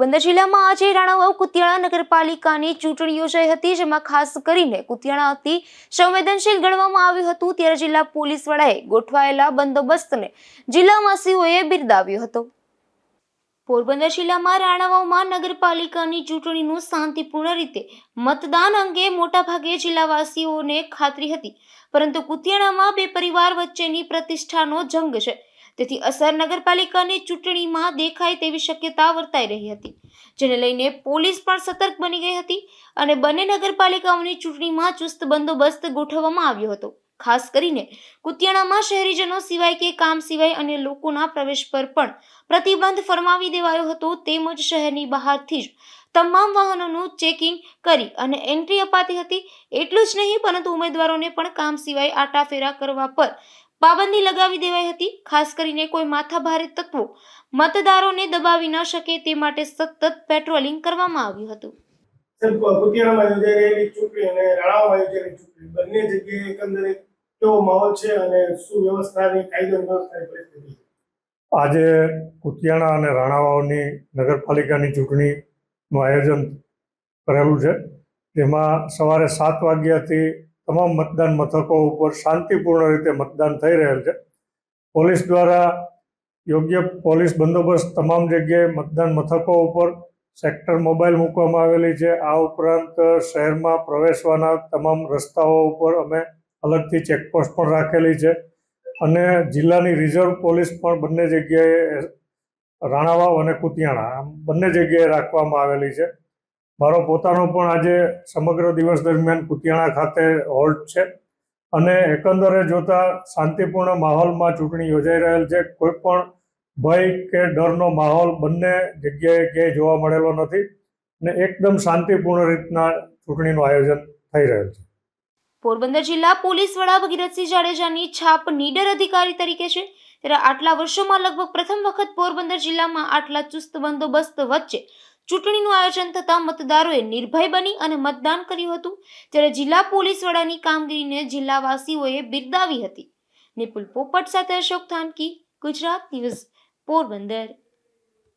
પોરબંદર જિલ્લામાં આજે રાણાવાવ કુતિયાણા નગરપાલિકાની ચૂંટણી યોજાઈ હતી, જેમાં ખાસ કરીને કુતિયાણા અતિ સંવેદનશીલ ગણવામાં આવ્યું હતું. ત્યારે જિલ્લા પોલીસ વડાએ ગોઠવાયેલા બંદોબસ્તને જિલ્લાવાસીઓએ બિરદાવ્યો હતો. પોરબંદર જિલ્લામાં રાણાવાવમાં નગરપાલિકાની ચૂંટણીનું શાંતિપૂર્ણ રીતે મતદાન અંગે મોટાભાગે જિલ્લાવાસીઓને ખાતરી હતી. પરંતુ કુતિયાણામાં બે પરિવાર વચ્ચેની પ્રતિષ્ઠાનો જંગ છે. તેથી અસર નગરપાલિકાની ચૂંટણીમાં દેખાય તેવી શક્યતા વર્તાઈ રહી હતી, જેને લઈને પોલીસ પણ સતર્ક બની ગઈ હતી અને બંને નગરપાલિકાઓની ચૂંટણીમાં ચુસ્ત બંદોબસ્ત ગોઠવવામાં આવ્યો હતો. ખાસ કરીને કુતિયાણામાં શહેરીજનો સિવાય કે કામ સિવાય અન્ય લોકોના પ્રવેશ પર પણ પ્રતિબંધ ફરમાવી દેવાયો હતો, તેમજ શહેરની બહારથી જ તમામ વાહનોનું ચેકિંગ કરી અને એન્ટ્રી અપાતી હતી. એટલું જ નહીં, પરંતુ ઉમેદવારોને પણ કામ સિવાય આટાફેરા કરવા પર પાબંદી લગાવી દેવાઈ હતી. ખાસ કરીને કોઈ માથાભારે તત્વો મતદારોને દબાવી ન શકે તે માટે સતત પેટ્રોલિંગ કરવામાં આવ્યું હતું. કુતિયાણામાં યોજાઈ રહેલી ચૂંટણી અને રાણામાં યોજાયેલી ચૂંટણી બંને જગ્યાએ એકંદરે કેવો માહોલ છે અને શું વ્યવસ્થાની કાયદો અને વ્યવસ્થાની પરિસ્થિતિ આજે કુતિયાણા અને રાણાવાઓની નગરપાલિકાની ચૂંટણીનું આયોજન કરેલું છે. તેમાં સવારે સાત વાગ્યાથી તમામ મતદાન મથકો ઉપર શાંતિપૂર્ણ રીતે મતદાન થઈ રહેલ છે. પોલીસ દ્વારા યોગ્ય પોલીસ બંદોબસ્ત તમામ જગ્યાએ મતદાન મથકો ઉપર સેક્ટર મોબાઈલ મૂકવામાં આવેલી છે. આ ઉપરાંત શહેરમાં પ્રવેશવાના તમામ રસ્તાઓ ઉપર અમે અલગથી ચેકપોસ્ટ પણ રાખેલી છે અને જિલ્લાની રિઝર્વ પોલીસ પણ બંને જગ્યાએ રાણાવાવ અને કુતિયાણા બંને જગ્યાએ રાખવામાં આવેલી છે. મારો પોતાનો પણ આજે સમગ્ર દિવસ દરમિયાન કુતિયાણા ખાતે હોલ્ટ છે. અને એકંદરે જોતા શાંતિપૂર્ણ માહોલમાં ચૂંટણી યોજાઈ રહેલ છે. કોઈ પણ ભય કે ડરનો માહોલ બંને જગ્યાએ ક્યાંય જોવા મળેલો નથી અને એકદમ શાંતિપૂર્ણ રીતના ચૂંટણીનું આયોજન થઈ રહ્યું છે. પોરબંદર જિલ્લા પોલીસ વડા ભગીરથસિંહ જાડેજાની છાપ નીડર અધિકારી તરીકે છે. ત્યારે આટલા વર્ષોમાં લગભગ પ્રથમ વખત પોરબંદર જિલ્લામાં આટલા ચુસ્ત બંદોબસ્ત વચ્ચે ચૂંટણીનું આયોજન થતાં મતદારોએ નિર્ભય બની અને મતદાન કર્યું હતું. ત્યારે જિલ્લા પોલીસ વડાની કામગીરીને જિલ્લાવાસીઓએ બિરદાવી હતી. નિપુલ પોપટ સાથે અશોક થાનકી, ગુજરાત ન્યૂઝ, પોરબંદર.